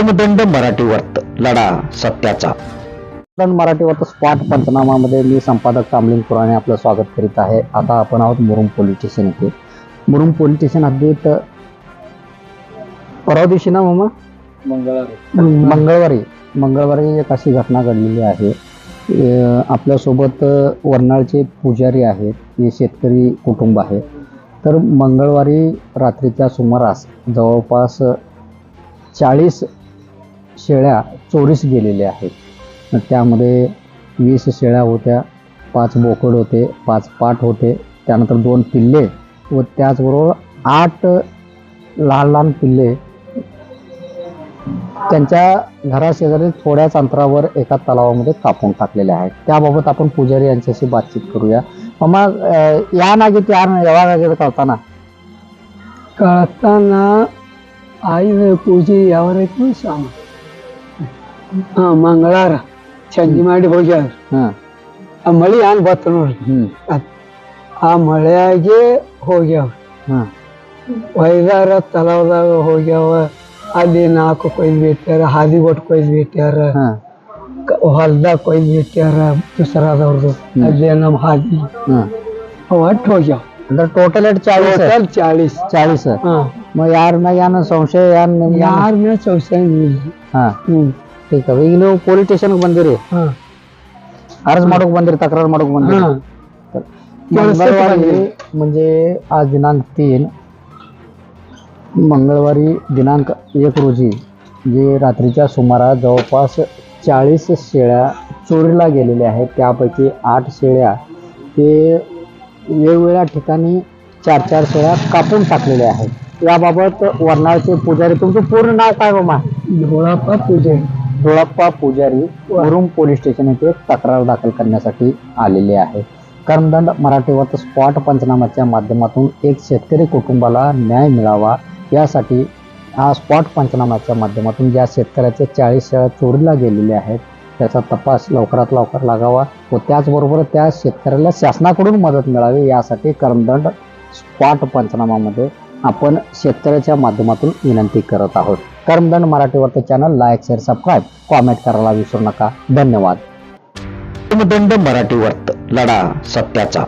दंड मराठी वर्त लढा सत्याचा. मराठी वर्त स्पॉट पंचनामामध्ये मी संपादक कामलिंग पुराणे आपलं स्वागत करीत आहे. आता आपण आहोत मुरुम पोलीस स्टेशन येथे मुरुम पोलीस स्टेशन हद्दीत परवा दिवशी ना मामा? मंगळवारी. मंगळवारी. एक अशी घटना घडलेली आहे. आपल्यासोबत अं, वर्नाळचे पुजारी आहेत. हे शेतकरी कुटुंब आहे. तर मंगळवारी रात्रीच्या सुमारास जवळपास चाळीस शेळ्या चोरीस गेलेल्या आहेत. मग त्यामध्ये वीस शेळ्या होत्या पाच बोकड होते पाच पाट होते त्यानंतर दोन पिल्ले व त्याचबरोबर आठ लहान लहान पिल्ले त्यांच्या घराशेजारी थोड्याच अंतरावर एका तलावामध्ये कापून टाकलेले आहेत. त्याबाबत आपण पुजारी यांच्याशी बातचीत करूया. मग या ना त्या एवढा नागे कळताना? कळताना आई पूजी यावर एक सांग ಹಾ ಮಂಗಳಾರ ಸಂಜೆ ಮಾಡಿ ಹೋಗ್ಯಾರ ಹಾ ಆ ಮಳಿ ಏನ್ ಬತ್ತ ನೋಡ್ರಿ ಹ್ಮ್ ಆ ಮಳೆಯಾಗೆ ಹೋಗ್ಯಾವ ಹಾ ಒಯ್ದಾರ ತಲಾವದಾಗ ಹೋಗ್ಯಾವ ಅಲ್ಲಿ ನಾಲ್ಕು ಕೊಯ್ದು ಬಿಟ್ಟ್ಯಾರ ಹಾದಿ ಒಟ್ಟು ಕೊಯ್ದು ಬಿಟ್ಟಾರ ಹಾ ಹೊಲ್ದಾಗ ಕೊಯ್ದು ಬಿಟ್ಟ್ಯಾರ ದಸರಾದವ್ರದ್ದು ಅಲ್ಲೇ ನಮ್ಮ ಹಾದಿ ಹಾ ಒಟ್ಟು ಹೋಗ್ಯಾವ ಅಂದ್ರೆ टोटल एट चाळीस आहे. ಟೋಟಲ್ ಚಾಳೀस चाळीस आहे. ಹಾ मग यार मग यानं संशय ಯಾರ ಮೇಲೆ ಚೌಸ್ಯಾಂಗ ಹಾ ಹ್ಮ್ ठीक आहे ಈಗ ನೀವು ಪೊಲೀಸ್ ಸ್ಟೇಷನ್ಗೆ ಬಂದಿರಿ ಹಾ अर्ज ಮಾಡೋಕ್ ಬಂದಿರಿ तक्रार ಮಾಡೋಕ್ ಬಂದಿರಿ ಹಾ तर केळसर मंगळवारी ಬಂದಿರಿ. म्हणजे आज दिनांक तीन मंगळवारी दिनांक एक रोजी जे रात्रीच्या सुमारास जवळपास चाळीस शेळ्या चोरीला गेलेल्या आहेत त्यापैकी आठ शेळ्या हे वेगवेगळ्या ठिकाणी चार चार शेळ्या कापून टाकलेल्या आहेत याबाबत वर्णाळचे पुजारी तुमचं पूर्ण नाव काय मामा धोळापा पूजन धुळप्पा पुजारी वरुण पोलीस स्टेशन येथे तक्रार दाखल करण्यासाठी आलेले आहे. कर्मदंड मराठीवर स्पॉट पंचनाम्याच्या माध्यमातून एक शेतकरी कुटुंबाला न्याय मिळावा यासाठी हा स्पॉट पंचनाम्याच्या माध्यमातून ज्या शेतकऱ्याच्या चाळीस शेळ्या चोरीला गेलेल्या आहेत त्याचा तपास लवकरात लवकर लागावा व त्याचबरोबर त्या शेतकऱ्याला शासनाकडून मदत मिळावी यासाठी कर्मदंड स्पॉट पंचनामामध्ये आपण शेतकऱ्याच्या माध्यमातून विनंती करत आहोत. कर्मदंड मराठीवरचं channel like share subscribe comment करायला विसरू नका. धन्यवाद. दंड मराठी वर्त लढा सत्याचा.